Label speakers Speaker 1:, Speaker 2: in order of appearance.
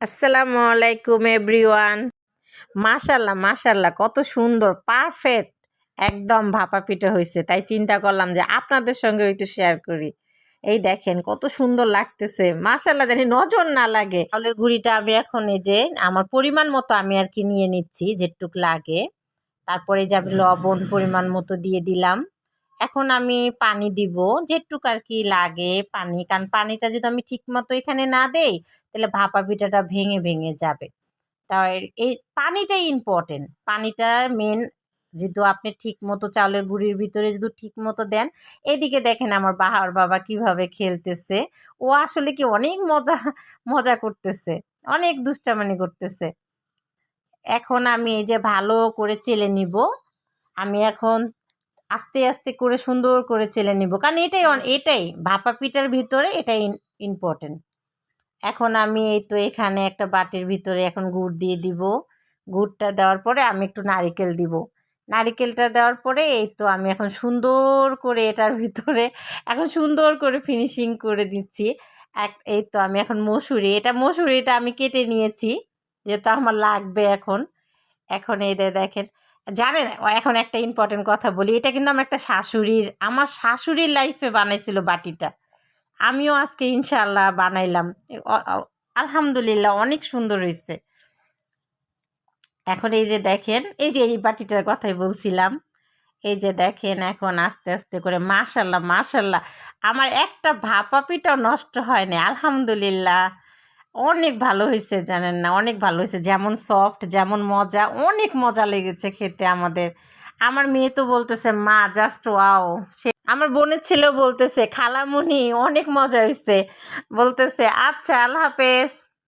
Speaker 1: আসসালামু আলাইকুম, এভরিওয়ান। মাশাল্লাহ মাশাল্লাহ, কত সুন্দর, পারফেক্ট। একদম ভাপা পিঠা হয়েছে তাই চিন্তা করলাম যে আপনাদের সঙ্গে একটু শেয়ার করি। এই দেখেন, কত সুন্দর লাগতেছে। মাশাল্লাহ, জানি নজর না লাগে। চাউলের গুঁড়িটা আমি এখন এই যে, আমার পরিমাণ মতো আমি আর কি নিয়ে নিচ্ছি, যেটুক লাগে। তারপরে যে আমি লবণ পরিমাণ মতো দিয়ে দিলাম। এখন আমি পানি দিব, যেটুক আর কি লাগে পানি। কারণ পানিটা যদি আমি ঠিক মতো এখানে না দেই, তাহলে ভাপা পিঠাটা ভেঙে ভেঙে যাবে। তাই এই পানিটাই ইম্পর্টেন্ট পানিটা মেন যেহেতু আপনি ঠিক মতো চাউলের গুঁড়ির ভিতরে যদি ঠিক মতো দেন, এদিকে দেখেন আমার বাহার বাবা কীভাবে খেলতেছে। ও আসলে কি অনেক মজা মজা করতেছে, অনেক দুষ্টামানি করতেছে। এখন আমি এই যে ভালো করে চেলে নিব। আমি এখন আস্তে আস্তে করে সুন্দর করে চেলে নিব। কারণ এটাই অন- এটাই ভাপা পিঠার ভিতরে এটাই ইম্পর্টেন্ট এখন আমি এই তো এখানে একটা বাটির ভিতরে এখন গুড় দিয়ে দিব। গুড়টা দেওয়ার পরে আমি একটু নারিকেল দিব। নারিকেলটা দেওয়ার পরে এই তো আমি এখন সুন্দর করে এটার ভিতরে এখন সুন্দর করে ফিনিশিং করে দিচ্ছি। এক এই তো আমি এখন মসুরি এটা মসুরিটা আমি কেটে নিয়েছি যেহেতু আমার লাগবে এখন। এখন এই দেখেন জানেন, এখন একটা ইম্পর্টেন্ট কথা বলি, এটা কিন্তু আমার একটা শাশুড়ির, আমার শাশুড়ির লাইফে বানাইছিল বাটিটা। আমিও আজকে ইনশাল্লাহ বানাইলাম। আলহামদুলিল্লাহ অনেক সুন্দর হয়েছে এখন এই যে দেখেন, এই যে এই বাটিটার কথাই বলছিলাম, এই যে দেখেন এখন আস্তে আস্তে করে মাশাল্লাহ মাশাল্লাহ আমার একটা ভাপা পিঠাও নষ্ট হয়নি আলহামদুলিল্লাহ। অনেক ভালো হয়েছে, জানেন না? অনেক ভালো হয়েছে। যেমন সফট যেমন মজা, অনেক মজা লেগেছে খেতে আমাদের। আমার মেয়ে তো বলতেছে, মা জাস্ট ওয়াও সে আমার বোনের ছেলেও বলতেছে, খালামুনি, অনেক মজা হয়েছে। বলতেছে আচ্ছা আল্লাহ হাফেজ।